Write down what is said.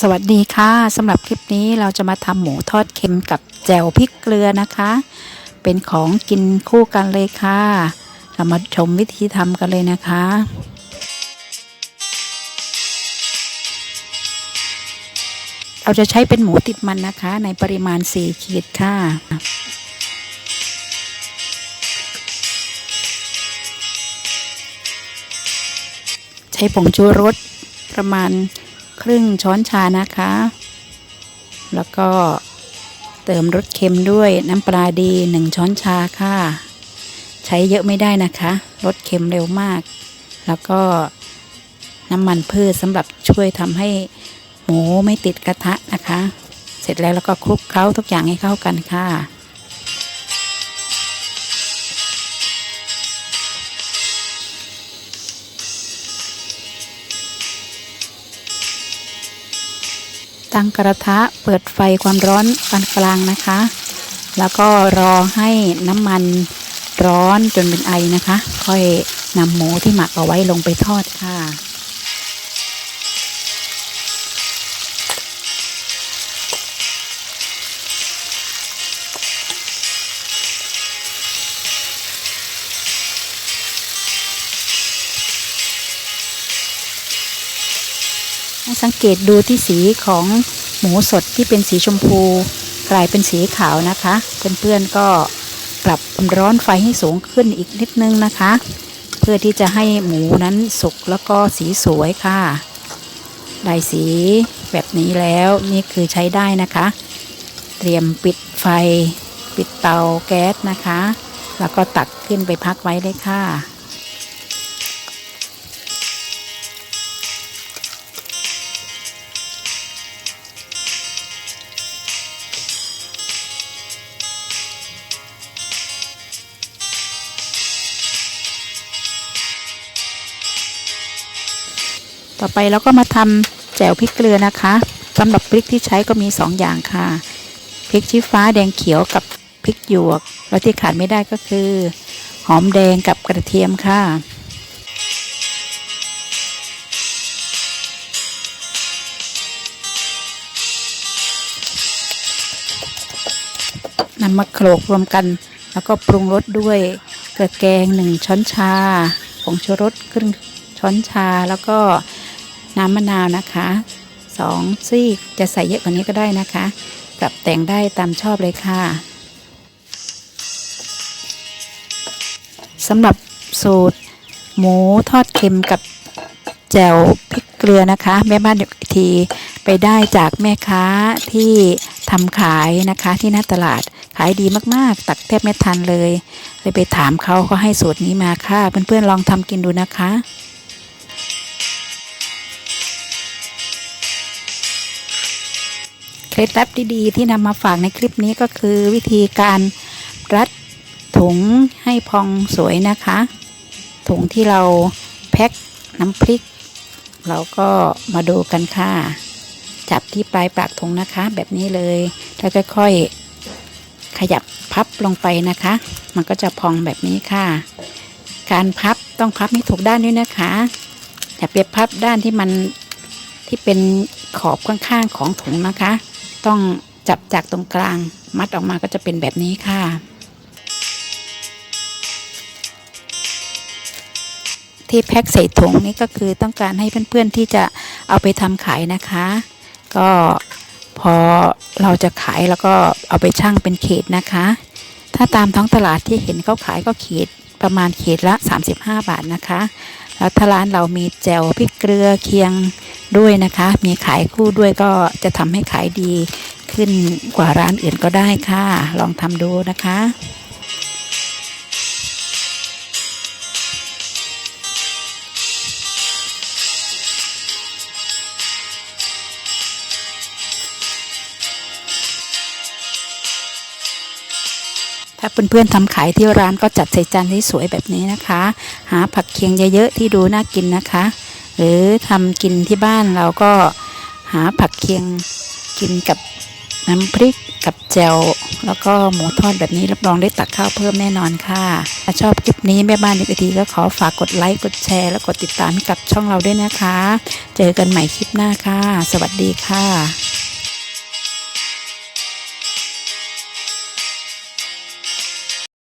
สวัสดีค่ะสำหรับคลิปนี้เราจะมาทำหมูทอดเค็มกับแจ่วพริกเกลือนะคะ เป็นของกินคู่กันเลยค่ะ เรามาชมวิธีทำกันเลยนะคะ เราจะใช้เป็นหมูติดมันนะคะ ในปริมาณ 4 ขีดค่ะใช้ผงชูรสประมาณ ครึ่งช้อนชานะคะ แล้วก็เติมรสเค็มด้วยน้ำปลาดี 1 ช้อนชาค่ะ ใช้เยอะไม่ได้นะคะรสเค็มเร็วมาก แล้วก็น้ำมันพืชสำหรับช่วยทำให้หมูไม่ติดกระทะนะคะ เสร็จแล้วแล้วก็คลุกเคล้าทุกอย่างให้เข้ากันค่ะ ตั้งกระทะเปิดไฟความร้อนปานกลางนะคะ แล้วก็รอให้น้ำมันร้อนจนเป็นไอนะคะ ค่อยนำหมูที่หมักเอาไว้ลงไปทอดค่ะ ให้สังเกตดูที่สีของหมูสดที่เป็นสีชมพู กลายเป็นสีขาวนะคะ เพื่อนๆก็ปรับความร้อนไฟให้สูงขึ้นอีกนิดนึงนะคะ เพื่อที่จะให้หมูนั้นสุกแล้วก็สีสวยค่ะ ได้สีแบบนี้แล้วนี่คือใช้ได้นะคะ เตรียมปิดไฟ ปิดเตาแก๊สนะคะ แล้วก็ตักขึ้นไปพักไว้เลยค่ะ ต่อไปเราก็มาทำแจ่วพริกเกลือนะคะสำหรับพริกที่ใช้ก็มี 2 อย่างค่ะ พริกชี้ฟ้าแดงเขียวกับพริกหยวก แล้วที่ขาดไม่ได้ก็คือ หอมแดงกับกระเทียมค่ะนำมาโขลกรวมกัน แล้วก็ปรุงรสด้วยเกลือแกง 1 ช้อนชา ผงชูรสครึ่งช้อนชาแล้วก็ น้ำมะนาวนะคะสองซีกจะใส่เยอะกว่านี้ก็ได้นะคะ ปรับแต่งได้ตามชอบเลยค่ะสำหรับสูตรหมูทอดเค็มกับแจ่วพริกเกลือนะคะ แม่บ้านเด็กทีไปได้จากแม่ค้าที่ทำขายนะคะที่หน้าตลาดขายดีมากๆ ตักแทบไม่ทันเลยเลยไปถามเขาเขาให้สูตรนี้มาค่ะ เพื่อนๆลองทำกินดูนะคะ ล็ดลับดีๆที่นำมาฝากในคลิปนี้ก็คือวิธีการรัดถุงให้พองสวยนะคะ ถุงที่เราแพ็คน้ำพริก เราก็มาดูกันค่ะ จับที่ปลายปากถุงนะคะ แบบนี้เลยแล้วค่อยๆขยับพับลงไปนะคะ มันก็จะพองแบบนี้ค่ะ การพับต้องพับให้ถูกด้านด้วยนะคะอย่าไปพับด้านที่มันที่เป็นขอบข้างๆของถุงนะคะ ต้องจับจากตรงกลาง มัดออกมาก็จะเป็นแบบนี้ค่ะ ที่แพ็คใส่ถุงนี่ก็คือต้องการให้เพื่อนๆที่จะเอาไปทำขายนะคะ ก็พอเราจะขายแล้วก็เอาไปชั่งเป็นเขีดนะคะ ถ้าตามท้องตลาดที่เห็นเขาขายก็เขีดประมาณเขีดละ 35 บาทนะคะ แล้วถ้าร้านเรามีแจวพริกเกลือเคียงด้วยนะคะ มีขายคู่ด้วยก็จะทำให้ขายดีขึ้นกว่าร้านอื่นก็ได้ค่ะ ลองทำดูนะคะ ถ้าเพื่อนๆทำขายที่ร้านก็จัดใส่จานที่สวยแบบนี้นะคะ หาผักเคียงเยอะๆที่ดูน่ากินนะคะ หรือทำกินที่บ้านเราก็หาผักเคียงกินกับน้ำพริกกับแจ่วแล้วก็หมูทอดแบบนี้รับรองได้ตักข้าวเพิ่มแน่นอนค่ะถ้าชอบคลิปนี้แม่บ้านนิกดีก็ขอฝากกดไลค์กดแชร์ และกดติดตามให้กับช่องเราด้วยนะคะ เจอกันใหม่คลิปหน้าค่ะ สวัสดีค่ะ